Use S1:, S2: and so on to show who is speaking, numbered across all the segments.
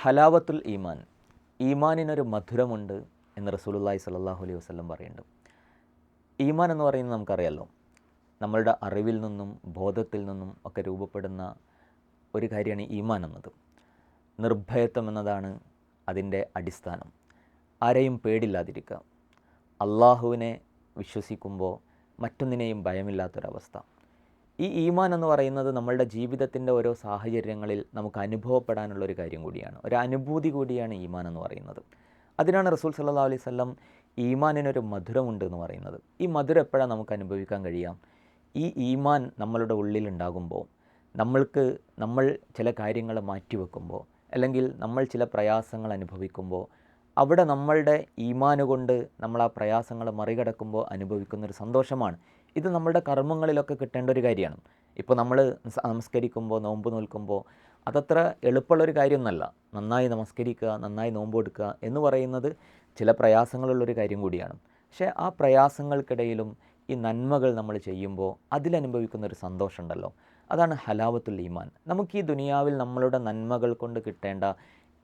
S1: ഹലാവത്തുൽ ഈമാൻ. ഈമാനിനൊരു മധുരമുണ്ട് എന്ന് റസൂലുള്ളാഹി സ്വല്ലല്ലാഹു അലൈഹി വസ്ലം പറയുന്നുണ്ട്. ഈമാൻ എന്ന് പറയുന്നത് നമുക്കറിയാമല്ലോ നമ്മളുടെ അറിവിൽ നിന്നും ബോധത്തിൽ നിന്നും ഒക്കെ രൂപപ്പെടുന്ന ഒരു കാര്യമാണ് ഈമാൻ എന്നത്. നിർഭയത്വം എന്നതാണ് അതിന്റെ അടിസ്ഥാനം. ആരെയും പേടില്ലാതിരിക്കുക. അള്ളാഹുവിനെ വിശ്വസിക്കുമ്പോൾ മറ്റൊന്നിനെയും ഭയമില്ലാത്തൊരവസ്ഥ. ഈ ഈമാൻ എന്ന് പറയുന്നത് നമ്മളുടെ ജീവിതത്തിന്റെ ഓരോ സാഹചര്യങ്ങളിൽ നമുക്ക് അനുഭവപ്പെടാനുള്ള ഒരു കാര്യം കൂടിയാണ്. ഒരു അനുഭൂതി കൂടിയാണ് ഈമാൻ എന്ന് പറയുന്നത്. അതിനാണ് റസൂൽ സല്ലാ അലൈഹി സ്വല്ലം ഈമാനിനൊരു മധുരമുണ്ട് എന്ന് പറയുന്നത്. ഈ മധുരം എപ്പോഴാണ് നമുക്ക് അനുഭവിക്കാൻ കഴിയാം ഈ ഈമാൻ നമ്മളുടെ ഉള്ളിലുണ്ടാകുമ്പോൾ നമ്മൾക്ക് നമ്മൾ ചില കാര്യങ്ങൾ മാറ്റിവെക്കുമ്പോൾ അല്ലെങ്കിൽ നമ്മൾ ചില പ്രയാസങ്ങൾ അനുഭവിക്കുമ്പോൾ അവിടെ നമ്മളുടെ ഈമാനുകൊണ്ട് നമ്മൾ ആ പ്രയാസങ്ങൾ മറികടക്കുമ്പോൾ അനുഭവിക്കുന്നൊരു സന്തോഷമാണ് ഇത് നമ്മളുടെ കർമ്മങ്ങളിലൊക്കെ കിട്ടേണ്ട ഒരു കാര്യമാണ്. ഇപ്പോൾ നമ്മൾ നമസ്കരിക്കുമ്പോൾ നോമ്പ് നോൽക്കുമ്പോൾ അതത്ര എളുപ്പമുള്ളൊരു കാര്യമൊന്നല്ല. നന്നായി നമസ്കരിക്കുക നന്നായി നോമ്പ് എടുക്കുക എന്ന് പറയുന്നത് ചില പ്രയാസങ്ങളുള്ളൊരു കാര്യം കൂടിയാണ്. പക്ഷേ ആ പ്രയാസങ്ങൾക്കിടയിലും ഈ നന്മകൾ നമ്മൾ ചെയ്യുമ്പോൾ അതിലനുഭവിക്കുന്ന ഒരു സന്തോഷമുണ്ടല്ലോ. അതാണ് ഹലാവത്തുൽ ഈമാൻ. നമുക്ക് ഈ ദുനിയാവിൽ നമ്മളുടെ നന്മകൾ കൊണ്ട് കിട്ടേണ്ട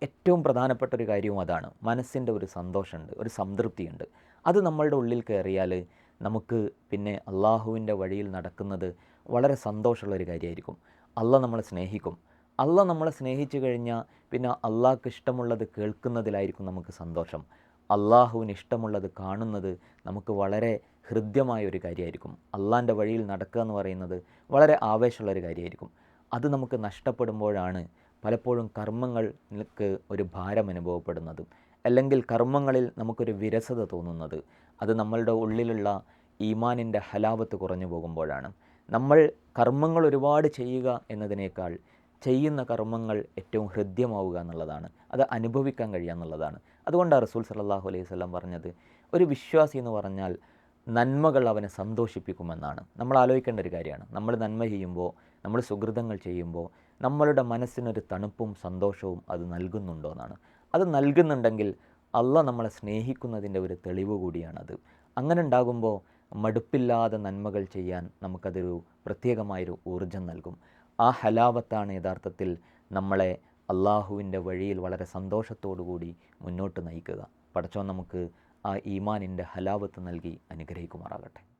S1: ഏറ്റവും പ്രധാനപ്പെട്ട ഒരു കാര്യവും അതാണ്. മനസ്സിന്റെ ഒരു സന്തോഷമുണ്ട് ഒരു സംതൃപ്തിയുണ്ട്. അത് നമ്മളുടെ ഉള്ളിൽ കയറിയാൽ നമുക്ക് പിന്നെ അള്ളാഹുവിന്റെ വഴിയിൽ നടക്കുന്നത് വളരെ സന്തോഷമുള്ള ഒരു കാര്യമായിരിക്കും. അള്ള നമ്മളെ സ്നേഹിക്കും. അള്ള നമ്മളെ സ്നേഹിച്ചു കഴിഞ്ഞാൽ പിന്നെ അള്ളാഹ്ക്ക് ഇഷ്ടമുള്ളത് കേൾക്കുന്നതിലായിരിക്കും നമുക്ക് സന്തോഷം. അള്ളാഹുവിന് ഇഷ്ടമുള്ളത് കാണുന്നത് നമുക്ക് വളരെ ഹൃദ്യമായ ഒരു കാര്യമായിരിക്കും. അള്ളാന്റെ വഴിയിൽ നടക്കുക എന്ന് പറയുന്നത് വളരെ ആവേശമുള്ളൊരു കാര്യമായിരിക്കും. അത് നമുക്ക് നഷ്ടപ്പെടുമ്പോഴാണ് പലപ്പോഴും കർമ്മങ്ങൾക്ക് ഒരു ഭാരം അനുഭവപ്പെടുന്നത്. അല്ലെങ്കിൽ കർമ്മങ്ങളിൽ നമുക്കൊരു വിരസത തോന്നുന്നത്. അത് നമ്മളുടെ ഉള്ളിലുള്ള ഈമാനിന്റെ ഹലാവത്ത് കുറഞ്ഞു പോകുമ്പോഴാണ്. നമ്മൾ കർമ്മങ്ങൾ ഒരുപാട് ചെയ്യുക എന്നതിനേക്കാൾ ചെയ്യുന്ന കർമ്മങ്ങൾ ഏറ്റവും ഹൃദ്യമാവുക എന്നുള്ളതാണ്. അത് അനുഭവിക്കാൻ കഴിയുക എന്നുള്ളതാണ്. അതുകൊണ്ടാണ് റസൂൽ സല്ലാഹു അലൈഹി സ്വലം പറഞ്ഞത് ഒരു വിശ്വാസി എന്ന് പറഞ്ഞാൽ നന്മകൾ അവനെ സന്തോഷിപ്പിക്കുമെന്നാണ്. നമ്മൾ ആലോചിക്കേണ്ട ഒരു കാര്യമാണ്. നമ്മൾ നന്മ ചെയ്യുമ്പോൾ നമ്മൾ സുഹൃതങ്ങൾ ചെയ്യുമ്പോൾ നമ്മളുടെ മനസ്സിനൊരു തണുപ്പും സന്തോഷവും അത് നൽകുന്നുണ്ടോ എന്നാണ്. അത് നൽകുന്നുണ്ടെങ്കിൽ അള്ള നമ്മളെ സ്നേഹിക്കുന്നതിന്റെ ഒരു തെളിവ് കൂടിയാണത്. അങ്ങനെ ഉണ്ടാകുമ്പോൾ മടുപ്പില്ലാതെ നന്മകൾ ചെയ്യാൻ നമുക്കതൊരു പ്രത്യേകമായൊരു ഊർജം നൽകും. ആ ഹലാവത്താണ് യഥാർത്ഥത്തിൽ നമ്മളെ അള്ളാഹുവിന്റെ വഴിയിൽ വളരെ കൂടി മുന്നോട്ട് നയിക്കുക. പടച്ചോൻ നമുക്ക് ആ ഈമാനിന്റെ ഹലാവത്ത് നൽകി അനുഗ്രഹിക്കുമാറാകട്ടെ.